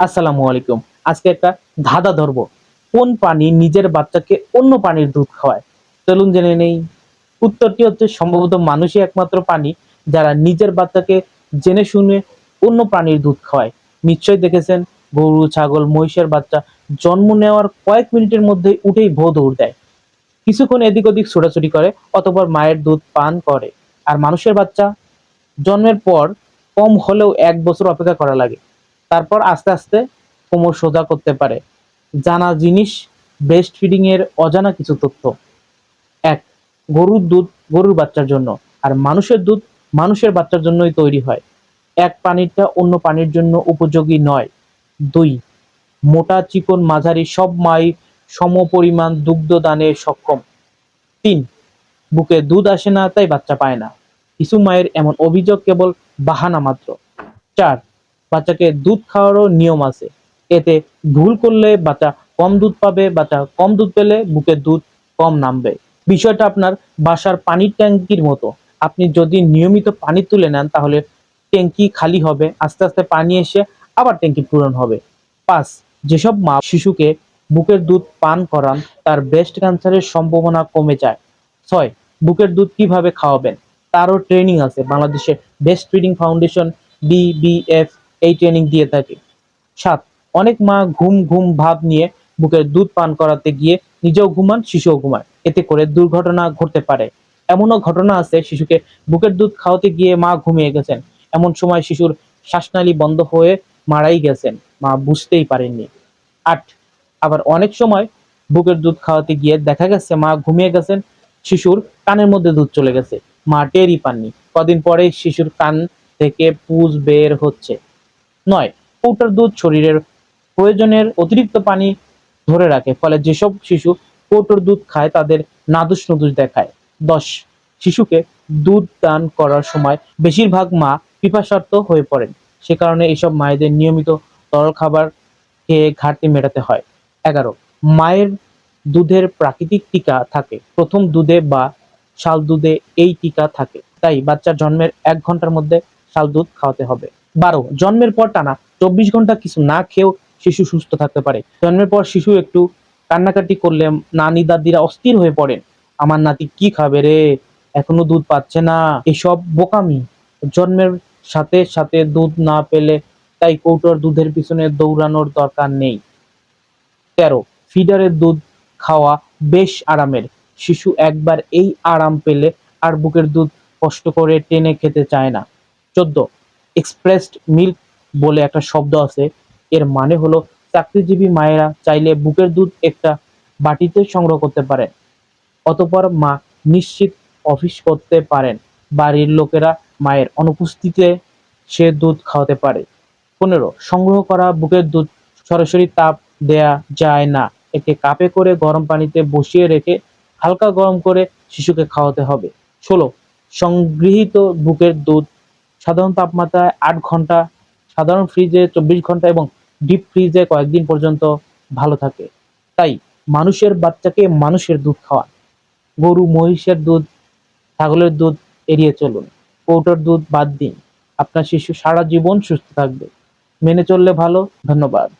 আসসালামু আলাইকুম। আজকে একটা ধাঁধা ধরবো। কোন প্রাণী নিজের বাচ্চাকে অন্য প্রাণীর দুধ খাওয়ায়? চলুন জেনে নেই। উত্তরটি হচ্ছে সম্ভবত মানুষই একমাত্র প্রাণী যারা নিজের বাচ্চাকে জেনে শুনে অন্য প্রাণীর দুধ খাওয়ায়। নিশ্চয়ই দেখেছেন, গরু, ছাগল, মহিষের বাচ্চা জন্ম নেওয়ার কয়েক মিনিটের মধ্যে উঠেই ভো দৌড় দেয়। কিছুক্ষণ এদিক ওদিক ছোটাছুটি করে, অতঃপর মায়ের দুধ পান করে। আর মানুষের বাচ্চা জন্মের পর কম হলেও এক বছর অপেক্ষা করা লাগে। তারপর আস্তে আস্তে কোমর সোজা করতে পারে। জানা জিনিস ব্রেস্ট ফিডিং এর অজানা কিছু তথ্য। এক, গরুর দুধ গরুর বাচ্চার জন্য আর মানুষের দুধ মানুষের বাচ্চার জন্যই তৈরি হয়। এক, পানিরটা অন্য পানির জন্য উপযোগী নয়। দুই, মোটা চিকন মাঝারি সব মাই সম পরিমাণ দুগ্ধ দানে সক্ষম। তিন, বুকে দুধ আসে না, তাই বাচ্চা পায় না। কিছু মায়ের এমন অভিযোগ কেবল বাহানা মাত্র। চার বাচ্চাকে দুধ খাওয়ারও নিয়ম আছে। এতে ভুল করলে বাচ্চা কম দুধ পাবে, বাচ্চা কম দুধ পেলে বুকে দুধ কম নামবে। বিষয়টা আপনার বাসার পানির ট্যাঙ্কির মতো। আপনি যদি নিয়মিত পানি তুলে নেন, তাহলে ট্যাঙ্কি খালি হবে, আস্তে আস্তে পানি এসে আবার ট্যাঙ্কি পূরণ হবে। পাঁচ, যেসব মা শিশুকে বুকের দুধ পান করান, তার ব্রেস্ট ক্যান্সারের সম্ভাবনা কমে যায়। ছয়, বুকের দুধ কীভাবে খাওয়াবেন? তারও ট্রেনিং আছে। বাংলাদেশে বেস্ট ফিডিং ফাউন্ডেশন বিবিএফ এই ট্রেনিং দিয়ে থাকে। সাত, অনেক মা ঘুম ঘুম ভাব নিয়ে বুকের দুধ পান করাতে গিয়ে নিজেও ঘুমান, শিশুও ঘুমায়। এতে করে দুর্ঘটনা ঘটতে পারে। এমনও ঘটনা আছে, শিশুকে বুকের দুধ খাওয়াতে গিয়ে মা ঘুমিয়ে গেছেন। এমন সময় শিশুর শ্বাসনালী বন্ধ হয়ে মারাই গেছেন। মা বুঝতেই পারেননি। আট, আবার অনেক সময় বুকের দুধ খাওয়াতে গিয়ে দেখা গেছে মা ঘুমিয়ে গেছেন, শিশুর কানের মধ্যে দুধ চলে গেছে। মা টেরই পাননি। কদিন পরে শিশুর কান থেকে পুজ বের হচ্ছে। নয়, কৌটার দুধ শরীরের প্রয়োজনের অতিরিক্ত পানি ধরে রাখে, ফলে যেসব শিশু কৌটোর দুধ খায়, তাদের নাদুস নুদুস দেখায়। দশ, শিশুকে দুধ দান করার সময় বেশিরভাগ মা পিপাসার্থ হয়ে পড়েন। সে কারণে এইসব মায়েদের নিয়মিত তরল খাবার খেয়ে ঘাটতি মেটাতে হয়। এগারো, মায়ের দুধের প্রাকৃতিক টিকা থাকে। প্রথম দুধে বা শাল দুধে এই টিকা থাকে। তাই বাচ্চার জন্মের এক ঘণ্টার মধ্যে শাল দুধ খাওয়াতে হবে। বারো। জন্মের পর টানা চব্বিশ ঘণ্টা কিছু না খেয়েও শিশু সুস্থ থাকতে পারে। জন্মের পর শিশু একটু কান্নাকাটি করলে নানি দাদিরা অস্থির হয়ে পড়েন। আমার নাতি কি খাবে রে? এখনও দুধ পাচ্ছে না। এসব বোকামি। জন্মের সাথে সাথে দুধ না পেলে তাই কৌটোর দুধের পিছনে দৌড়ানোর দরকার নেই। তেরো। ফিডারের দুধ খাওয়া বেশ আরামের। শিশু একবার এই আরাম পেলে আর বুকের দুধ কষ্ট করে টেনে খেতে চায় না। চোদ্দ। এক্সপ্রেসড মিল্ক বলে একটা শব্দ আছে। এর মানে হলো চাকরিজীবী মায়েরা চাইলে বুকের দুধ একটা বাটিতে সংগ্রহ করতে পারেন, অতপর মা নিশ্চিত অফিস করতে পারেন। বাড়ির লোকেরা মায়ের অনুপস্থিতিতে সে দুধ খাওয়াতে পারে। পনেরো, সংগ্রহ করা বুকের দুধ সরাসরি তাপ দেয়া যায় না। একে কাপে করে গরম পানিতে বসিয়ে রেখে হালকা গরম করে শিশুকে খাওয়াতে হবে। ষোলো, সংগৃহীত বুকের দুধ সাধারণ তাপমাত্রায় আট ঘণ্টা, সাধারণ ফ্রিজে চব্বিশ ঘণ্টা এবং ডিপ ফ্রিজে কয়েকদিন পর্যন্ত ভালো থাকে। তাই মানুষের বাচ্চাকে মানুষের দুধ খাওয়ান। গরু, মহিষের দুধ, ছাগলের দুধ এড়িয়ে চলুন। কৌটোর দুধ বাদ দিন। আপনার শিশু সারা জীবন সুস্থ থাকবে। মেনে চললে ভালো। ধন্যবাদ।